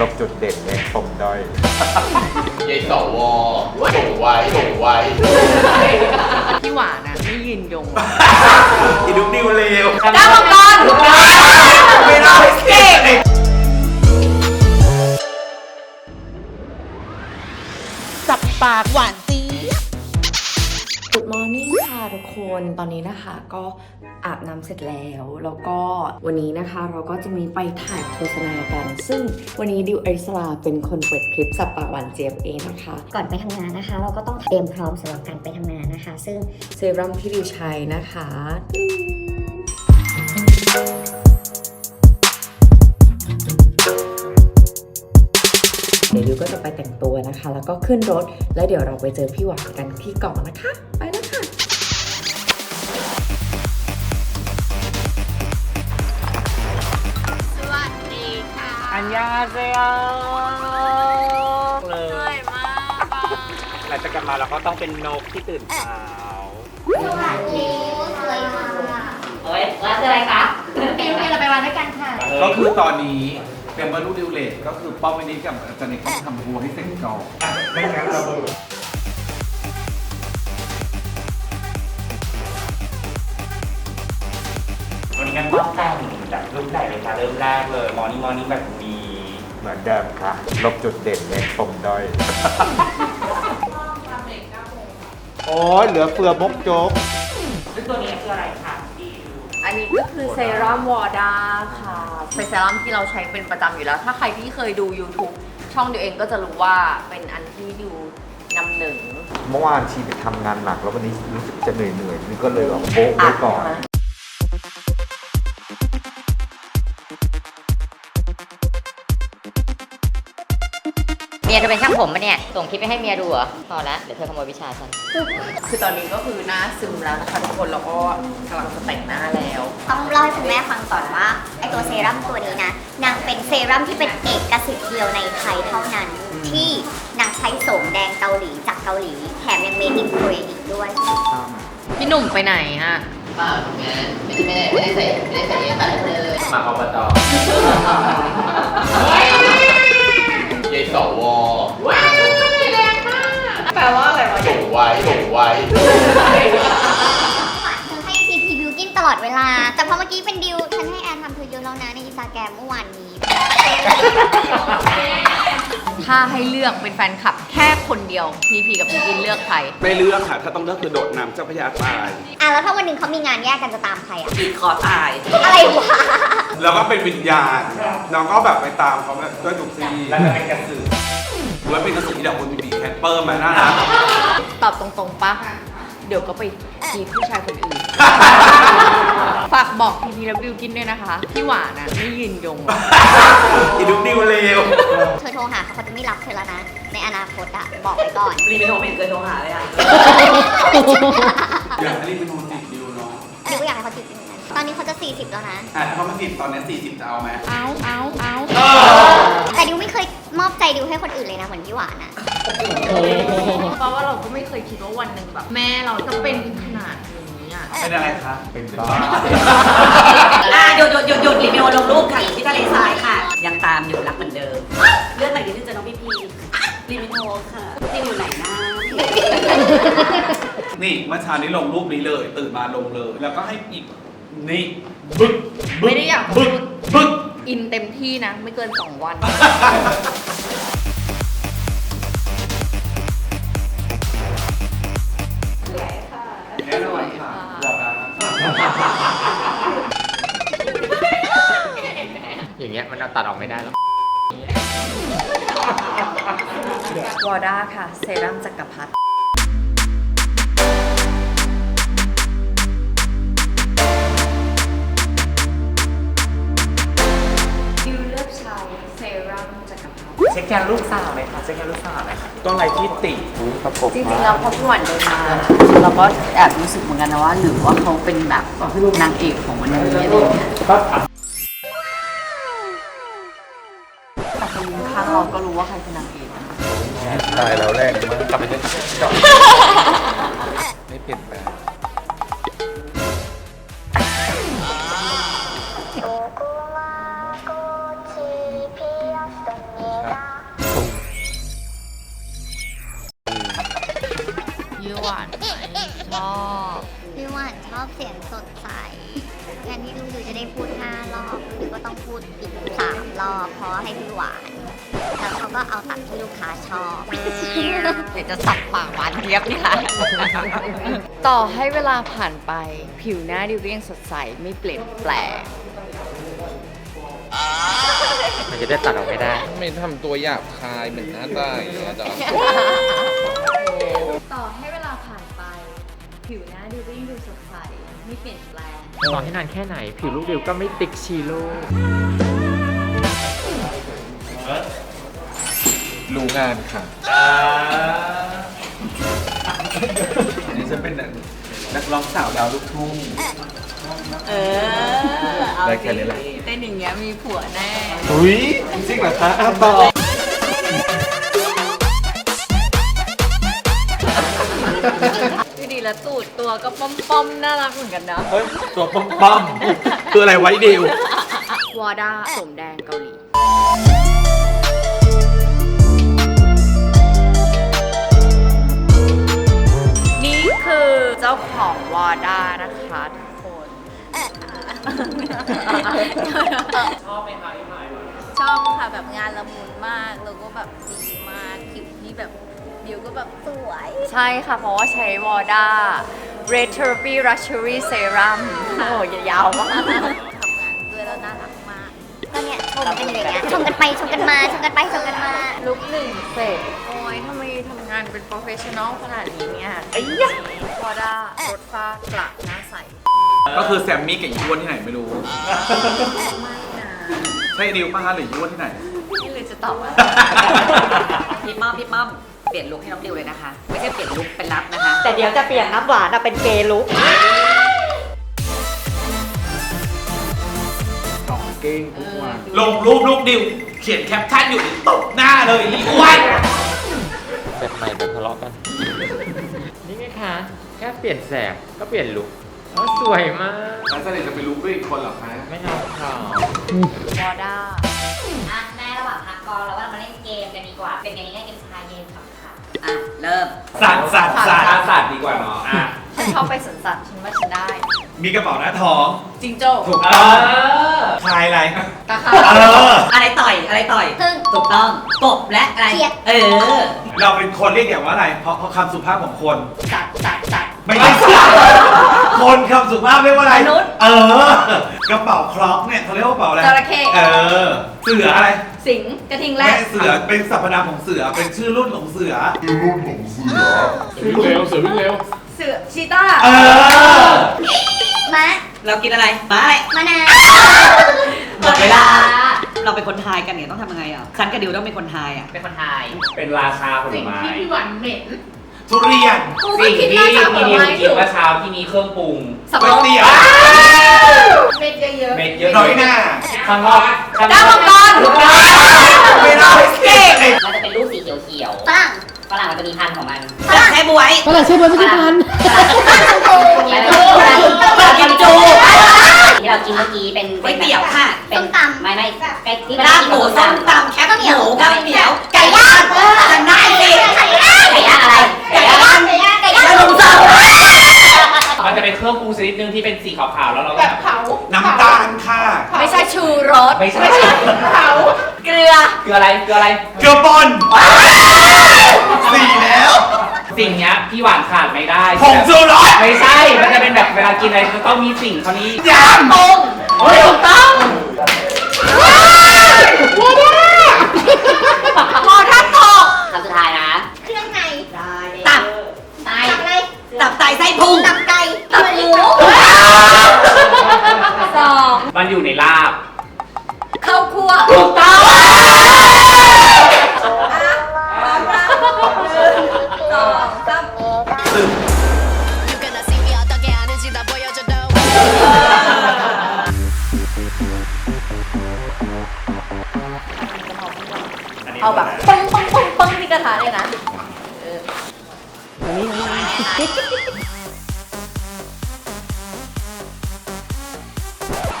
ลบจุดเด่นเล็กปมด้อยยายสวส่งไว้ส่งไว้พี่หวานอะไม่ยืนยงอีดุกดิวเลวเจ้ามังกรไม่ได้เก่งสับปากหวานจี กุดมอร์นิ่งค่ะทุกคนตอนนี้นะคะก็อาบน้ำเสร็จแล้ว แล้วก็วันนี้นะคะเราก็จะมีไปถ่ายโฆษณากัน ซึ่งวันนี้ดิวอริสลาเป็นคนเปิดคลิปสับปากหวานเจี๊ยบเองนะคะ ก่อนไปทำงานนะคะ เราก็ต้องเตรียมพร้อมสำหรับการไปทำงานนะคะ ซึ่งเซรั่มที่ดิวใช้นะคะเดี๋ยวดิวก็จะไปแต่งตัว นะคะ แล้วก็ขึ้นรถ แล้วเดี๋ยวเราไปเจอพี่หวานกันที่เกาะนะคะ ไปแล้วค่ะสวัสดีค่ะอันยาเซลเลเหนื่อยยมากอะหลังจากกลับมาเราก็ต้องเป็นนกที่ตื่นเช้าเฮ้ยร้านอะไรคะเป็นเพื่อนเราไปวันด้วยกันค่ะ ก็คือตอนนี้ เป็นบรรลุดิวเลตก็คือป้อมวินิจกับอาจารย์เอกต้องทำทัวร์ให้เสร็จก่อนไม่งั้นเราเบิดวันนี้กันต้องแต่งจากรูปไหนเลยคะเริ่มแรกเลยมอร์นิ่งมอร์นิ่งแบบมีเหมือนเดิมค่ะ ลบจุดเด่นเล็กปมด้อย โอ้ยเหลือเฟือมกโจ๊กซึ่งตัวนี้คืออะไรคะดิว อันนี้ก็คือเซรั่มวอร์ดาค่ะ เป็นเซรั่มที่เราใช้เป็นประจำอยู่แล้ว ถ้าใครที่เคยดู YouTube ช่องดิวเองก็จะรู้ว่าเป็นอันที่ดิวนำหนึ่ง เมื่อวานชีไปทำงานหนัก แล้ววันนี้รู้สึกจะเหนื่อยเหนื่อยๆนี่ก็เลยแบบโบ๊ะไว้ก่อนะเมียเธอเป็นช่างผมปะเนี่ย ส่งคลิปไปให้เมียดูเหรอ พอละเดี๋ยวเธอขโมยวิชาฉัน คือตอนนี้ก็คือหน้าซึมแล้วนะคะทุกคนแล้วก็กำลังจะแต่งหน้าแล้ว ม่ฟังก่อนว่าไอตัวเซรั่มตัวนี้นะนางเป็นเซรั่มที่เป็นเอกสิทธิ์เดียวในไทยเท่านั้น ที่นางใช้โสมแดงเกาหลีจากเกาหลีแถมยังเมดินโคเรอีกด้วย พี่หนุ่มไปไหนฮะเปล่าทำงานไม่ได้ไม่ได้ใส่ไม่ได้ใส่เยอะขนาดนั้นเลยมาอบตยายสวแปลว่าอะไรวะส่งไว้ส่งไว้เธอให้ทีทีบิวกินตลอดเวลาแต่พ อเมื่อกี้เป็นดิว ฉันให้แอนทำเธอเยอะแล้วนะในอินสตาแกรมเมื่อวานนี้ ถ้าให้เลือกเป็นแฟนคลับแค่คนเดียว พีพีกับพี่กินเลือกใคร ไม่เลือกค่ะ ถ้าต้องเลือกคือโดดน้ำเจ้าพระยาตาย อะแล้วถ้าวันหนึ่งเขามีงานแยกกันจะตามใครอะ กินคอตาย อะไรวะ แล้วก็เป็นวิญญาณ น้องก็แบบไปตามเขาแบบด้วยทุกซีแล้วจะเป็นกระสือแล้วเป็นกระสือที่ดอกคนบีแคทเปอร์มาน่ารักตอบตรงๆปะเดี๋ยวก็ไปจีบผู้ชายคนอื่นฝากบอกพีพีและบิวกินด้วยนะคะ พี่หวานอะไม่ยืนยงอีดุกดิวเลวเธอโทรหาเขาเขาจะไม่รับเธอแล้วนะ ในอนาคตอะบอกไว้ก่อน รีบไปโทรไม่เคยโทรหาเลยอะอยากให้รีบเป็นโนติดิวเนาะดิวก็อยากให้เขาจีบจริงๆนะตอนนี้เขาจะ 40 แล้วนะ อะถ้าเขามาติดตอนนี้40 จะเอาไหมเอาเอาเอาแต่ดิวไม่เคยมอบใจดิวให้คนอื่นเลยนะเหมือนพี่หวานอะเพราะว่าเราก็ไม่เคยคิดว่าวันหนึ่งแบบ แม่เราจะเป็นขนาดนี้อะ เป็นอะไรคะเป็นบ้าอะหยุดหยุดหยุดหยุดรีวิวลงรูปค่ะอยู่ที่ทะเลทรายค่ะ ยังตามอยู่รักเหมือนเดิม เลื่อนไปนิดนึงเจอน้องพี่พีรีวิวโทรค่ะจริงอยู่ไหนนะนี่เมื่อเช้านี้ลงรูปนี้เลย ตื่นมาลงเลย แล้วก็ให้อีกนี่บึกบึไม่ได้อยากบึกบึกอินเต็มที่นะ ไม่เกิน 2 วันแน่ อย่างเงี้ยมันเอาตัดออกไม่ได้แล้ว วอด้าค่ะ เซรั่มจักรพรรดิ ช็คยางลูกสาวเลยค่ะเช็คยางลูกสาวเลยค่ะต้นอะไรที่ติประกบจริงๆแล้วพอพี่หวานเดินมาเราก็แอบรู้สึกเหมือนกันนะว่า หรือว่าเขาเป็นแบบนางเอกของวันนี้อะไรอย่างเงี้ยแต่คนข้างเราก็รู้ว่าใครเป็นนางเอกอะนะตายแล้วแรงมากกลับไปเล่นจบไม่เปลี่ยนแปลง「 จะได้พูดห้ารอบหรือก็ต้องพูดอีกสามรอบเพราะให้พี่หวาน แล้วเขาก็เอาตัดที่ลูกค้าชอบ เดี๋ยวจะสับปากหวานเทียบนี่ค่ะ ต่อให้เวลาผ่านไป ผิวหน้าดิวก็ยังสดใสไม่เปลี่ยนแปลง มันจะได้ตัดออกไม่ได้ ไม่ทำตัวหยาบคายเหมือนหน้าต้ยจ้ะ ต่อให้เว ผิวหน้าดิวก็ยังดูสดใสไม่เปลี่ยนแปลง ต่อให้นานแค่ไหน ผิวลูกดิวก็ไม่ติกชีโร่รู้งานค่ะอันนี้จะเป็นนักร้องสาวดาวลูกทุ่ง เออ เอาได้แค่นี้แหละ สิเต้นอย่างเงี้ยมีผัวแน่ อุ้ยจริงเหรอคะอ้าวต่อดูดีแล้วตูดตัวก็ป้อมๆน่ารักเหมือนกันนะเฮ้ยตัวป้อมป้อมคืออะไรไว้ดิววอด้าสมแดงเกาหลีนี่คือเจ้าของวอด้านะคะทุกคน ชอบไหมคะพี่ใหม่ชอบค่ะแบบงานละมุนมากแล้วก็แบบดีมากผิวนี่แบบ ผิวก็แบบสวย ใช่ค่ะ เพราะว่าใช้วอด้า Red Therapy Luxury Serum โอ้ยยาวมากทำงานด้วยแล้วน่ารักมาก ก็เนี่ยชมกันอยู่อย่างเงี้ยชมกันไปชมกันมาชมกันไปชมกันมาลุกหนึ่งเสร็จโอ้ยทำไมทำงานเป็นโปรเฟชชั่นอลขนาดนี้เนี่ยไอ้ยะวอด้ารถฟ้ากระหน้าใส ก็คือแซมมี่กับอีอ้วนที่ไหนไม่รู้ ไม่นะใช่ดิวป้าหรืออีอ้วนที่ไหน นี่เลยจะตอบว่า พี่ป้อมพี่ป้อมเป ลี่ยนลุคให้น้องดิวเลยนะคะ ไม่ใช่เปลี่ยนลุคเป็นรับนะคะ แต่เดี๋ยวจะเปลี่ยนน้ำหวานอะเป็นเกลุกเก้งทุกวัน ลงรูปลูกดิว เขียนแคปชั่นอยู่ตบหน้าเลยอีอ้วนแบบใหม่แบบทะเลาะกัน นี่ไงคะ แค่เปลี่ยนแสงก็เปลี่ยนลุคอ๋อสวยมาก แล้วจะจะไปรู้ด้วยอีกคนเหรอคะไม่เอาค่ะวอด้า อะแม่ระหว่างพักกองเราว่าเรามาเล่นเกมกันดีกว่า เป็นไงง่ายๆเกม เริ่ม สัตว์สัตว์สัตว์ สัตว์ดีกว่าเนาะอะฉันชอบไปสวนสัตว์ฉันว่าฉันได้ มีกระเป๋าหน้าท้องจิงโจ้ถูกต้องคลายอะไร ตาขาเออ อะไรต่อยอะไรต่อยซึ่ง ถูกต้องกบและอะไรเขียด เออ เราเป็นคนเรียกอย่างว่าอะไร เพราะเพราะคำสุภาพของคน สัตว์สัตว์สัตว์ไม่ใช่สัตว์ คนคำสุภาพเรียกว่าอะไร มนุษย์เออ กระเป๋าครอกเนี่ยเขาเรียกว่า กระเป๋าอะไรจระเข้ เออ เสืออะไรสิงห์กระทิงแรแม่ก เสือ เป็นสรรพนามของเสือ เป็นชื่อรุ่นของเสือวิ่งเร็วเสือวิ่งเร็วเสือชีต้าเออ มะเรากินอะไรมาอะไรมะนาวหมดเวลา เราเป็นคนทายกันเนี่ยต้องทำยังไงอะ ฉันกับดิวต้องเป็นคนทายอะ เป็นคนไทย เป็นราชาผลไม้พี่หวานเหม็น ทุเรียนกูก็สิ่งคิดที่ว่าจะผพี่ลนิวไม้กินถูกเมื่อเช้าที่มีเครื่องปรุง สับก๋ปะวยรดเตี๋ยวเม็ดเยอะเม็ดเยอะๆน้อยหน้า ข้างนอกข้างๆนก้าวอมักงกรถูกต้องไม่ได้เก่งมันจะเป็นรูปสีเขียวฝรั่งๆฝรั่งมันจะมีพันธุ์ของมันใช้บวยฝรั่งใช่บนไม่ใช่พันธุ์กินจูกินจูที่เรากินเมื่อกี้เป็นก๋วยเตี๋ยวค่ะ เป็นส้มตำ ไม่ไม่ไก่ที่ลาบหมูส้มต สไม่ใช่เผาเกลือเกลืออะไรเกลืออะไร เกลือป่นสี่แล้ว สิ่งเนี้ยพี่หวานขาดไม่ได้ผงชูรสไม่ใช่ มันจะเป็นแบบเวลากินอะไรจะต้องมีสิ่งเขานี้ยำตรงถูกต้องหมอทักตกคำสุดท้ายนะ เครื่องในตับตายตับอะไรตับไตไส้พุงตับไก่ตับหมู สอง มันอยู่ในลาบ เข้าครัวถูกต้องสองสามเอาแบบปึ้งปึ้งปึ้งปึ้งที่กระทะเลยนะเออ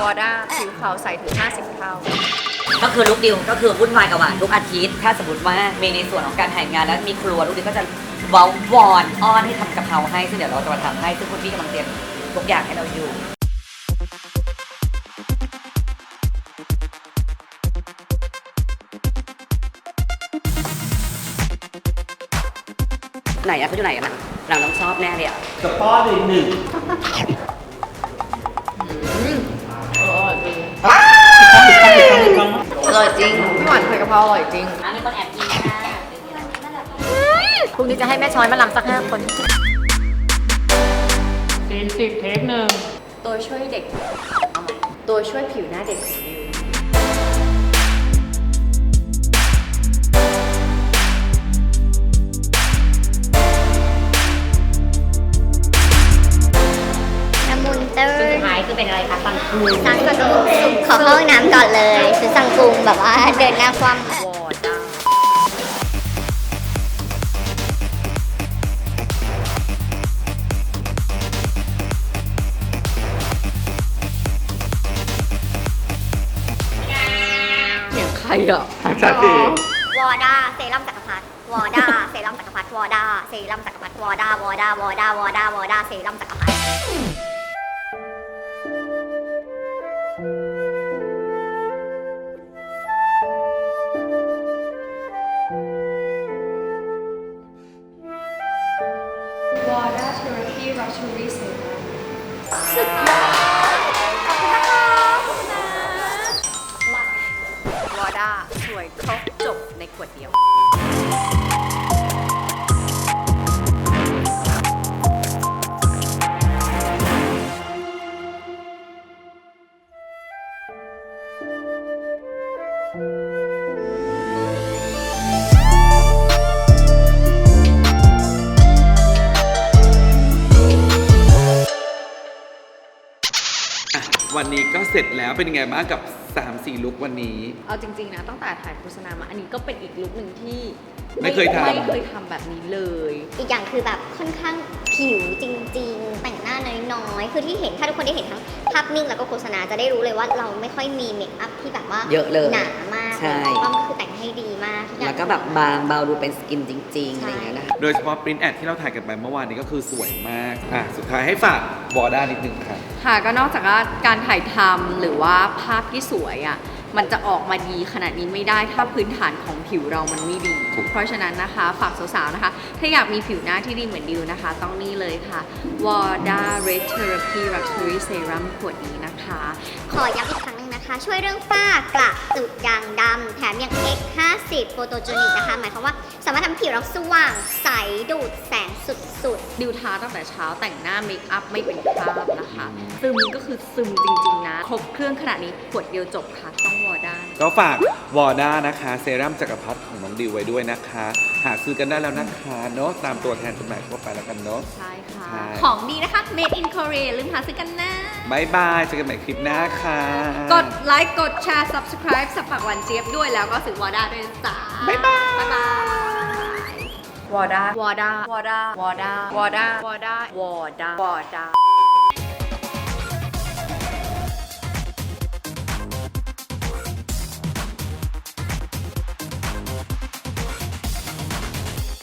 วอด้าผิวขาวใสถึง 50 เท่า ก็คือลูกดิวก็คือวุ่นวายกับหวานทุกอาทิตย์ ถ้าสมมติว่ามีในส่วนของการถ่ายงานแล้วมีครัวลูกดิวก็จะวอลวอนอ้อนให้ทำกะเพราให้ซึ่งเดี๋ยวเราจะมาทำให้ซึ่งคุณพี่กำลังเตรียมทุกอย่างให้เราอยู่ ไหนอะเขาอยู่ไหนกันอะหลังน้องชอบแน่เลยอะสะป้อตเลยหนึ่ง ร่อยจริงพี่หวานผัดกะเพราอร่อยจริงอะมีคนแอบกินค่ะพรุ่งนี้จะให้แม่ช้อยมาลำสักห้าคนซีนสิบเทคหนึ่งตัวช่วยเด็กเอาใหม่ตัวช่วยผิวหน้าเด็กของดิวน้ำมุนเตอสุร์ดท้ายคือเป็นอะไรคะตังคูซังกระดูกขอเข้าห้ องน้ำก่อนเลยคือซังกุงแบบว่าเดินหน้าคว่ำวอด้าเสียงใครอะใช่วอด้าเซรั่มจักรพรรดิวอด้าเซรั่มจักรพรรดิวอด้าเซรั่มจักรพรรดิวอด้าวอด้าวอด้าวอด้าวอด้าเซรั่มจักรพรรดิ ขวดเดียว วันนี้ก็เสร็จแล้วเป็นยังไงบ้างกับ3-4ลุกวันนี้ เอาจริง ๆ นะตั้งแต่ถ่ายโฆษณามา อันนี้ก็เป็นอีกลุคหนึ่งที่ไม่เคยทำ ไม่เคยทำแบบนี้เลย อีกอย่างคือแบบค่อนข้างผิวจริง ๆ แต่งหน้าน้อยๆ คือที่เห็นถ้าทุกคนได้เห็นทั้งภาพนิ่งแล้วก็โฆษณาจะได้รู้เลยว่าเราไม่ค่อยมีเมคอัพที่แบบว่าเยอะเลยหนามากใช่ป้อมก็คือแต่งให้ดีมากทุอย่าแล้งวก็แบบบางเบาดูเป็นสกินจริงๆ อะไรอย่างเงี้ยนะคะ โดยเฉพาะปริ้นแอดที่เราถ่ายกันไปเมื่อวานนี้ก็คือสวยมาก อะ สุดท้ายให้ฝากวอด้านิดนึงค่ะ ค่ะก็นอกจากว่าการถ่ายทำหรือว่าภาพที่สวยอะมันจะออกมาดีขนาดนี้ไม่ได้ถ้าพื้นฐานของผิวเรามันไม่ดีถูกเพราะฉะนั้นนะคะฝากสาวๆนะคะ ถ้าอยากมีผิวหน้าที่ดีเหมือนดิวนะคะ ต้องนี่เลยค่ะ Warda Red Therapy Luxury Serum ขวดนี้นะคะ ขอย้ำอีกครั้งหนึงนะคะ ช่วยเรื่องฝ้ากระจุดด่างดำแถมยัง X50 โฟโตจูนิกนะคะ หมายความว่าสามารถทำให้ผิวเราสว่างใสดูดแสงสุดๆดิวทาตั้งแต่เช้าแต่งหน้าเมคอัพไม่เป็นคราบนะคะ ซึมก็คือซึมจริงๆนะ ครบเครื่องขนาดนี้ขวดเดียวจบค่ะ ต้อง Warda ก็ฝากวอด้านะคะ เซรั่มจักรพรรดิของน้องดิวไว้ด้วยนะคะ หาซื้อกันได้แล้วนะคะเนาะตามตัวแทนจำหน่ายทั่วไปแล้วกันเนาะ ใช่ค่ะ ใช่ ของดีนะคะ Made in Korea ลืมหาซื้อกันนะ บายบายเจอกันใหม่คลิปหน้าค่ะ กดไลค์ กดแชร์ subscribe สับปากหวานเจี๊ยบด้วยแล้วก็ซื้อวอด้าด้วยจ้าบ๊ายบาย บ๊ายบาย วอด้าวอด้าวอด้าวอด้าวอด้าวอด้าวอด้าวอด้า